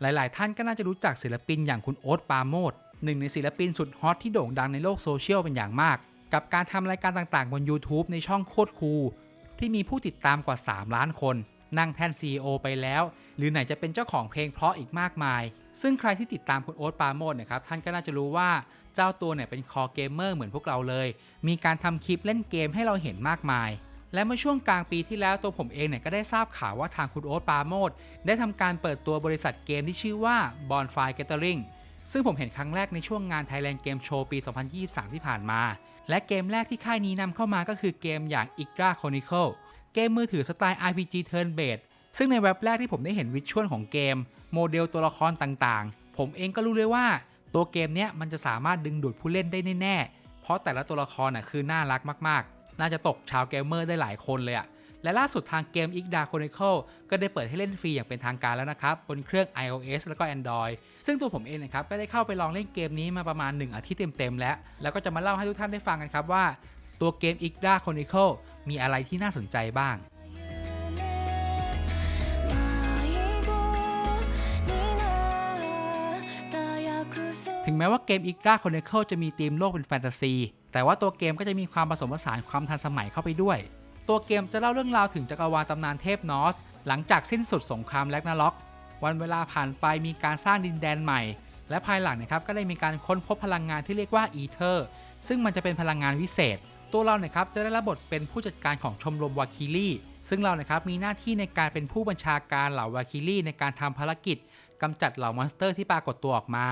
หลาย ๆ ท่านก็น่าจะรู้จักศิลปินอย่างคุณโอ๊ตปาโมดหนึ่งในศิลปินสุดฮอตที่โด่งดังในโลกโซเชียลเป็นอย่างมาก กับการทำรายการต่าง ๆ บน YouTube ในช่องโคตรคูลที่มีผู้ติดตามกว่า 3 ล้านคน นั่งแทน CEO ไปแล้ว หรือไหนจะเป็นเจ้าของเพลงเพราะอีกมากมาย ซึ่งใครที่ติดตามคุณโอ๊ตปาโมดนี่ยครับท่านก็น่าจะรู้ว่าเจ้าตัวเนี่ยเป็นคอเกมเมอร์เหมือนพวกเราเลย มีการทำคลิปเล่นเกมให้เราเห็นมากมาย และเมื่อช่วงกลางปีที่แล้วตัวผมเองเนี่ยก็ได้ทราบข่าวว่าทางคุณโอ๊ตปาโมดได้ทำการเปิดตัวบริษัทเกมที่ชื่อว่า Bonfire Gathering ซึ่งผมเห็นครั้งแรกในช่วงงาน Thailand Game Show ปี 2023 ที่ผ่านมา และเกมแรกที่ค่ายนี้นำเข้ามาก็คือเกมอย่าง Igra Chronicle เกมมือถือสไตล์ RPG Turn Based ซึ่งในเว็บแรกที่ผมได้เห็นวิชวลของเกม โมเดลตัวละครต่างๆ ผมเองก็รู้เลยว่า ตัวเกมเนี้ยมันจะสามารถดึงดูดผู้เล่นได้แน่ๆ เพราะแต่ละตัวละครน่ะคือน่ารักมากๆ น่าจะตกชาวเกมเมอร์ได้หลายคนเลยอะและล่าสุดทางเกม i g d a Chronicle ก็ได้เปิดให้เล่นฟรีอย่างเป็นทางการแล้วนะครับ บนเครื่อง iOS แล้วก็ Android ซึ่งตัวผมเองนะครับ ก็ได้เข้าไปลองเล่นเกมนี้มาประมาณ 1 อาทิตย์เต็ม ๆ แล้ว แล้วก็จะมาเล่าให้ทุกท่านได้ฟังกันครับว่า ตัวเกม i g d a Chronicle มีอะไรที่น่าสนใจบ้าง งแม้ว่าเกม i g d a Chronicle จะมีธีมโลกเป็นแฟนตาซี แต่ว่าตัวเกมก็จะมีความผสมผสานความทันสมัยเข้าไปด้วย ตัวเกมจะเล่าเรื่องราวถึงจักรวาลตำนานเทพนอส หลังจากสิ้นสุดสงครามแลกนาล็อก วันเวลาผ่านไปมีการสร้างดินแดนใหม่ และภายหลังนะครับก็ได้มีการค้นพบพลังงานที่เรียกว่าอีเทอร์ซึ่งมันจะเป็นพลังงานวิเศษ ตัวเราเนี่ยครับจะได้รับบทเป็นผู้จัดการของชมรมวาคิลี่ซึ่งเรานะครับมีหน้าที่ในการเป็นผู้บัญชาการเหล่าวาคิลี่ในการทำภารกิจกำจัดเหล่ามอนสเตอร์ที่ปรากฏตัวออกมา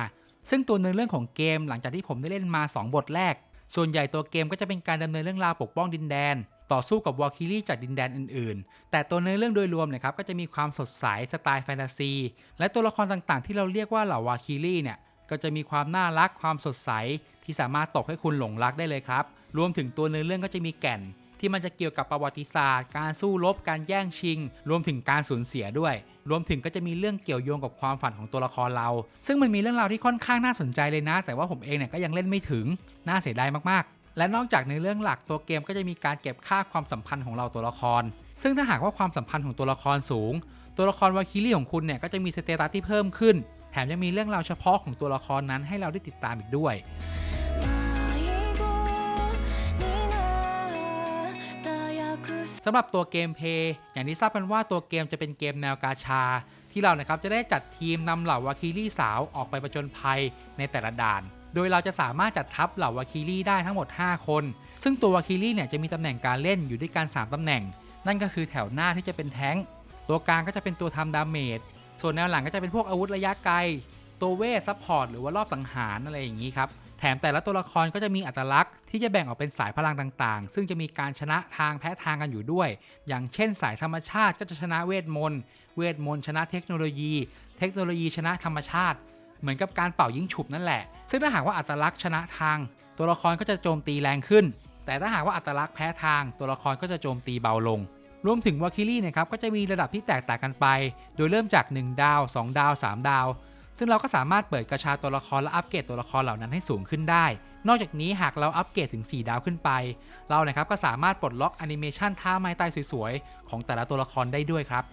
ซึ่งตัวเนื้อเรื่องของเกมหลังจากที่ผมได้เล่นมา 2 บทแรก ส่วนใหญ่ตัวเกมก็จะเป็นการดำเนินเรื่องราวปกป้องดินแดน ต่อสู้กับวอลคิลี่จากดินแดนอื่นๆ แต่ตัวเนื้อเรื่องโดยรวมเนี่ยครับก็จะมีความสดใสสไตล์แฟนตาซี และตัวละครต่างๆ ที่เราเรียกว่าเหล่าวาคิลี่เนี่ยก็จะมีความน่ารักความสดใสที่สามารถตกให้คุณหลงรักได้เลยครับ รวมถึงตัวเนื้อเรื่องก็จะมีแก่น ที่มันจะเกี่ยวกับประวัติศาสตร์ การสู้รบการแย่งชิง รวมถึงการสูญเสียด้วย รวมถึงก็จะมีเรื่องเกี่ยวโยงกับความฝันของตัวละครเรา ซึ่งมันมีเรื่องราวที่ค่อนข้างน่าสนใจเลยนะ แต่ว่าผมเองเนี่ยก็ยังเล่นไม่ถึงน่าเสียดายมากๆ และนอกจากในเรื่องหลักตัวเกมก็จะมีการเก็บค่าความสัมพันธ์ของเราตัวละคร ซึ่งถ้าหากว่าความสัมพันธ์ของตัวละครสูง ตัวละครวาคิลี่ของคุณเนี่ยก็จะมีสเตตัสที่เพิ่มขึ้น แถมยังมีเรื่องราวเฉพาะของตัวละครนั้นให้เราได้ติดตามอีกด้วย สำหรับตัวเกมเพย์อย่างที่ทราบกันว่าตัวเกมจะเป็นเกมแนวกาชา ที่เรานะครับจะได้จัดทีมนำเหล่าวาคิลี่สาวออกไปประจนภัยในแต่ละด่าน โดยเราจะสามารถจัดทัพเหล่าวาคิลี่ได้ทั้งหมด 5 คน ซึ่งตัววาคิลี่เนี่ยจะมีตำแหน่งการเล่นอยู่ด้วยกัน3ตำแหน่ง นั่นก็คือแถวหน้าที่จะเป็นแท้งตัวกลางก็จะเป็นตัวทำดาเมจส่วนแนวหลังก็จะเป็นพวกอาวุธระยะไกล ตัวเวทซัพพอร์ตหรือว่ารอบสังหารอะไรอย่างนี้ครับ แถมแต่ละตัวละครก็จะมีอัตลักษณ์ที่จะแบ่งออกเป็นสายพลังต่างๆ ซึ่งจะมีการชนะทางแพ้ทางกันอยู่ด้วย อย่างเช่น สายธรรมชาติก็จะชนะเวทมนต์ เวทมนต์ชนะเทคโนโลยี เทคโนโลยีชนะธรรมชาติ เหมือนกับการเป่ายิงฉุบนั่นแหละ ซึ่งถ้าหากว่าอัตลักษณ์ชนะทาง ตัวละครก็จะโจมตีแรงขึ้น แต่ถ้าหากว่าอัตลักษณ์แพ้ทาง ตัวละครก็จะโจมตีเบาลงรวมถึงวาคิลี่นะครับก็จะมีระดับที่แตกต่างกันไป โดยเริ่มจาก 1 ดาว 2 ดาว 3 ดาว ซึ่งเราก็สามารถเปิดกระชาตัวละครและอัปเกรดตัวละครเหล่านั้นให้สูงขึ้นได้ นอกจากนี้หากเราอัปเกรดถึง 4 ดาวขึ้นไป เรานะครับก็สามารถปลดล็อกแอนิเมชันท่าไม้ตายสวยๆ ของแต่ละตัวละครได้ด้วยครับ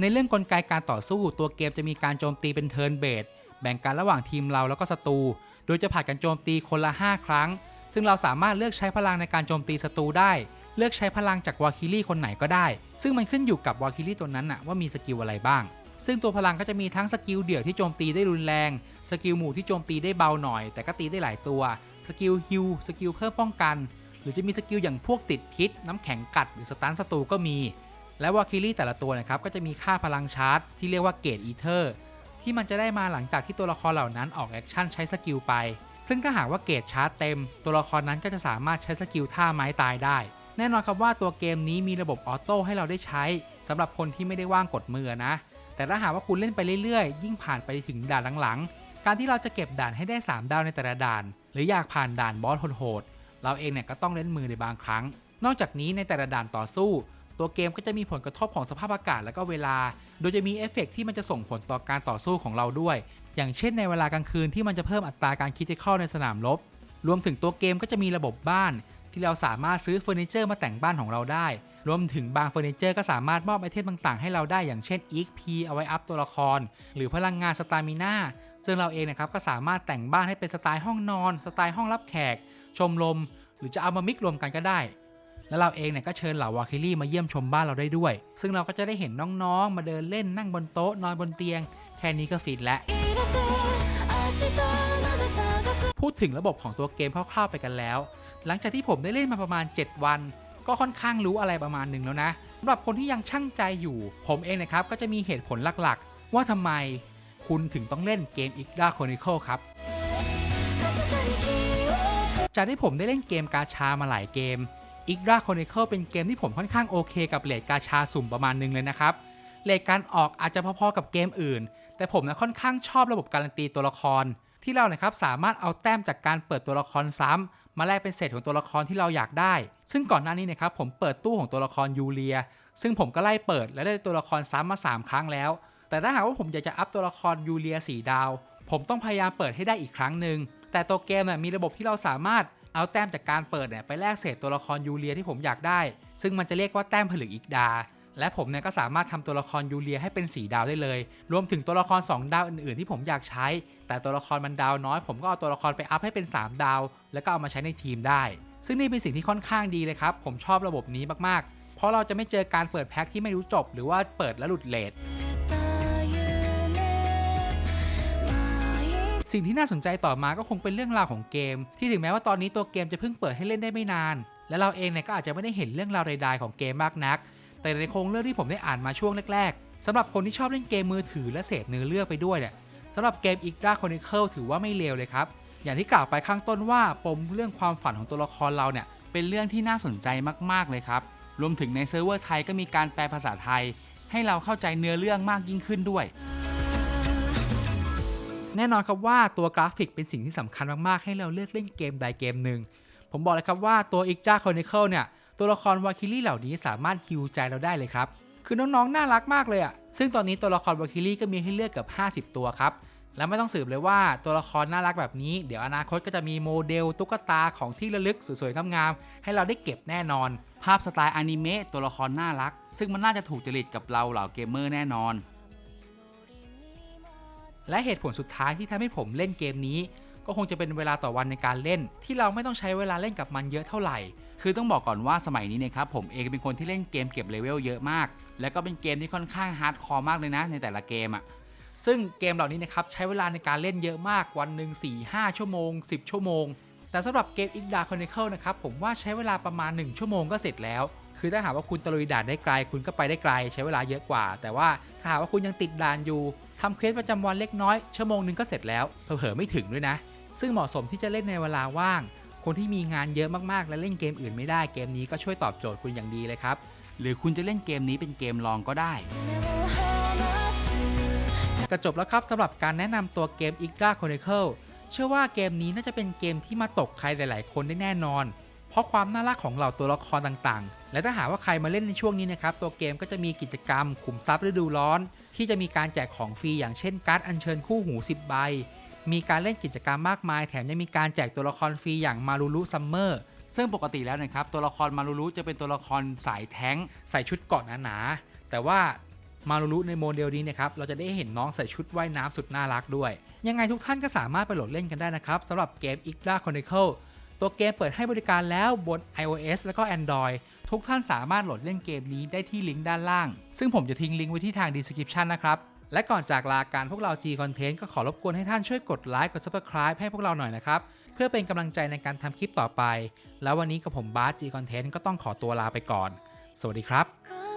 ในเรื่องกลไกการต่อสู้ตัวเกมจะมีการโจมตีเป็นเทิร์นเบสแบ่งกันระหว่างทีมเราแล้วก็ศัตรู โดยจะผลัดกันโจมตีคนละ 5 ครั้ง ซึ่งเราสามารถเลือกใช้พลังในการโจมตีศัตรูได้ เลือกใช้พลังจากวาคิลี่คนไหนก็ได้ ซึ่งมันขึ้นอยู่กับวาคิลี่ตัวนั้นนะว่ามีสกิลอะไรบ้าง ซึ่งตัวพลังก็จะมีทั้งสกิลเดี่ยวที่โจมตีได้รุนแรง สกิลหมู่ที่โจมตีได้เบาหน่อย แต่ก็ตีได้หลายตัว สกิลฮิลสกิลเพิ่มป้องกัน หรือจะมีสกิลอย่างพวกติดพิษ น้ำแข็งกัดหรือสตันศัตรูก็มี และวาคิลี่แต่ละตัวนะครับก็จะมีค่าพลังชาร์จที่เรียกว่าเกตอีเทอร์ที่มันจะได้มาหลังจากที่ตัวละครเหล่านั้นออกแอคชั่นใช้สกิลไป ซึ่งถ้าหากว่าเกตชาร์จเต็ม ตัวละครนั้นก็จะสามารถใช้สกิลท่าไม้ตายได้ แน่นอนครับว่าตัวเกมนี้มีระบบออโต้ให้เราได้ใช้สำหรับคนที่ไม่ได้ว่างกดมือนะ แต่ถ้าหากว่าคุณเล่นไปเรื่อยๆ ยิ่งผ่านไปถึงด่านหลังๆ การที่เราจะเก็บด่านให้ได้ 3 ดาวในแต่ละด่าน หรืออยากผ่านด่านบอสโหดๆเราเองเนี่ยก็ต้องเล่นมือในบางครั้ง นอกจากนี้ในแต่ละด่านต่อสู้ ตัวเกมก็จะมีผลกระทบของสภาพอากาศและก็เวลา โดยจะมีเอฟเฟกต์ที่มันจะส่งผลต่อการต่อสู้ของเราด้วย อย่างเช่นในเวลากลางคืนที่มันจะเพิ่มอัตราการคิดเทิคอในสนามรบรวมถึงตัวเกมก็จะมีระบบบ้าน ที่เราสามารถซื้อเฟอร์นิเจอร์มาแต่งบ้านของเราได้ รวมถึงบางเฟอร์นิเจอร์ก็สามารถมอบไอเทมต่างๆ ให้เราได้อย่างเช่น EXP เอาไว้อัพตัวละคร หรือพลังงานสตามิน่าซึ่งเราเองนะครับก็สามารถแต่งบ้านให้เป็นสไตล์ห้องนอน สไตล์ห้องรับแขก ชมรมหรือจะเอามามิกรวมกันก็ได้ แล้วเราเองเนี่ยก็เชิญเหล่าวาคิลี่มาเยี่ยมชมบ้านเราได้ด้วย ซึ่งเราก็จะได้เห็นน้องๆ มาเดินเล่นนั่งบนโต๊ะนอนบนเตียง แค่นี้ก็ฟินแล้วพูดถึงระบบของตัวเกมคร่าวๆไปกันแล้ว หลังจากที่ผมได้เล่นมาประมาณ 7 วัน ก็ค่อนข้างรู้อะไรประมาณหนึ่งแล้วนะสำหรับคนที่ยังช่างใจอยู่ ผมเองนะครับก็จะมีเหตุผลหลักๆ ว่าทำไมคุณถึงต้องเล่นเกม i ก d a Chronicle ครับ จากที่ผมได้เล่นเกมกาชามาหลายเกม i ก d a Chronicle เป็นเกมที่ผมค่อนข้างโอเคกับเลทกาชาสุ่มประมาณหนึงเลยนะครับเลทการออกอาจจะพอๆกับเกมอื่น แต่ผมนะค่อนข้างชอบระบบการันตีตัวละคร ที่เรานะครับสามารถเอาแต้มจากการเปิดตัวละครซ้ำ มาแลกเป็นเศษของตัวละครที่เราอยากได้ ซึ่งก่อนหน้านี้นะครับผมเปิดตู้ของตัวละครยูเลีย ซึ่งผมก็ไล่เปิดและได้ตัวละครซ้ำมา 3 ครั้งแล้ว แต่ถ้าหากว่าผมอยากจะอัพตัวละครยูเลีย4ดาว ผมต้องพยายามเปิดให้ได้อีกครั้งหนึ่ง แต่ตัวเกมเนี่ยมีระบบที่เราสามารถเอาแต้มจากการเปิดเนี่ยไปแลกเศษตัวละครยูเลียที่ผมอยากได้ ซึ่งมันจะเรียกว่าแต้มผลึกอีกดา และผมเนี่ยก็สามารถทำตัวละครยูเลียให้เป็น 4 ดาวได้เลย รวมถึงตัวละคร 2 ดาวอื่นๆ ที่ผมอยากใช้ แต่ตัวละครมันดาวน้อย ผมก็เอาตัวละครไปอัพให้เป็น 3 ดาว แล้วก็เอามาใช้ในทีมได้ ซึ่งนี่เป็นสิ่งที่ค่อนข้างดีเลยครับ ผมชอบระบบนี้มากๆ เพราะเราจะไม่เจอการเปิดแพ็คที่ไม่รู้จบ หรือว่าเปิดแล้วหลุดเลทสิ่งที่น่าสนใจต่อมาก็คงเป็นเรื่องราวของเกม ที่ถึงแม้ว่าตอนนี้ตัวเกมจะเพิ่งเปิดให้เล่นได้ไม่นาน และเราเองเนี่ยก็อาจจะไม่ได้เห็นเรื่องราวใดๆของเกมมากนัก แต่ในโครงเรื่องที่ผมได้อ่านมาช่วงแรกๆสำหรับคนที่ชอบเล่นเกมมือถือและเสพเนื้อเรื่องไปด้วยเนี่ยสำหรับเกม i ก d a Chronicle ถือว่าไม่เลวเลยครับ อย่างที่กล่าวไปข้างต้นว่าปมเรื่องความฝันของตัวละครเราเนี่ยเป็นเรื่องที่น่าสนใจมากๆเลยครับ รวมถึงในเซิร์ฟเวอร์ไทยก็มีการแปลภาษาไทย ให้เราเข้าใจเนื้อเรื่องมากยิ่งขึ้นด้วย แน่นอนครับว่าตัวกราฟิกเป็นสิ่งที่สำคัญมากๆ ให้เราเลือกเล่นเกมใดเกมหนึ่ง ผมบอกเลยครับว่าตัว i ก d a Chronicle เนี่ย ตัวละครวาคิลี่เหล่านี้สามารถฮิวใจเราได้เลยครับ คือน้องๆ น่ารักมากเลยอะซึ่งตอนนี้ตัวละครวาคิลี่ก็มีให้เลือกเกือบ50 ตัวครับแล้วไม่ต้องสืบเลยว่าตัวละครน่ารักแบบนี้ เดี๋ยวอนาคตก็จะมีโมเดลตุ๊กตาของที่ระลึกสวยๆงามๆให้เราได้เก็บแน่นอน ภาพสไตล์อนิเมะตัวละครน่ารัก ซึ่งมันน่าจะถูกจริตกับเราเหล่าเกมเมอร์แน่นอน และเหตุผลสุดท้ายที่ทำให้ผมเล่นเกมนี้ ก็คงจะเป็นเวลาต่อวันในการเล่น ที่เราไม่ต้องใช้เวลาเล่นกับมันเยอะเท่าไหร่ คือต้องบอกก่อนว่าสมัยนี้เนะครับผมเองเป็นคนที่เล่นเกมเก็บเลเวลเยอะมาก แล้วก็เป็นเกมที่ค่อนข้างฮาร์ดคอร์มากเลยนะในแต่ละเกมอะ่ะซึ่งเกมเหล่านี้นะครับใช้เวลาในการเล่นเยอะมากวันหนึ่ง4-5 ชั่วโมง 10 ชั่วโมง แต่สำหรับเกม i ก d a Chronicle นะครับผมว่าใช้เวลาประมาณ 1 ชั่วโมงก็เสร็จแล้วคือถ้าหากว่าคุณตะลุยด่านได้ไกล คุณก็ไปได้ไกล ใช้เวลาเยอะกว่า แต่ว่าถ้าหากว่าคุณยังติดด่านอยู่ทำเควสประจำวันเล็กน้อยชั่วโมงหนึงก็เสร็จแล้วเผลอๆไม่ถึงด้วยนะ ซึ่งเหมาะสมที่จะเล่นในเวลาว่าง คนที่มีงานเยอะมากๆ และเล่นเกมอื่นไม่ได้เกมนี้ก็ช่วยตอบโจทย์คุณอย่างดีเลยครับ หรือคุณจะเล่นเกมนี้เป็นเกมลองก็ได้ก็จบแล้วครับสำหรับการแนะนำตัวเกม i ก d a Chronicle เชื่อว่าเกมนี้น่าจะเป็นเกมที่มาตกใครหลาย ๆ คนได้แน่นอน เพราะความน่ารักของเหล่าตัวละครต่างๆ และถ้าหากว่าใครมาเล่นในช่วงนี้นะครับ ตัวเกมก็จะมีกิจกรรม ขุมทรัพย์ฤดูร้อน ที่จะมีการแจกของฟรีอย่างเช่นการ์ดอัญเชิญคู่หู 10 ใบ มีการเล่นกิจกรรมมากมาย แถมยังมีการแจกตัวละครฟรีอย่างมารูรุซัมเมอร์ซึ่งปกติแล้วนะครับตัวละครมารูรุจะเป็นตัวละครสายแท้งใส่ชุดเกาะหนาๆแต่ว่ามารุรุในโมเดลนี้นะครับเราจะได้เห็นน้องใส่ชุดว่ายน้ำสุดน่ารักด้วย ยังไงทุกท่านก็สามารถไปโหลดเล่นกันได้นะครับสำหรับเกม i ก d a Chronicle ตัวเกมเปิดให้บริการแล้วบน iOS แล้วก็ Android ทุกท่านสามารถโหลดเล่นเกมนี้ได้ที่ลิงก์ด้านล่าง ซึ่งผมจะทิ้งลิงก์ไว้ที่ทาง description นะครับ และก่อนจากลาการพวกเรา G Content ก็ขอรบกวนให้ท่านช่วยกดไลค์กด Subscribe ให้พวกเราหน่อยนะครับ เพื่อเป็นกำลังใจในการทำคลิปต่อไป แล้ววันนี้กับผมบาส G Content ก็ต้องขอตัวลาไปก่อน สวัสดีครับ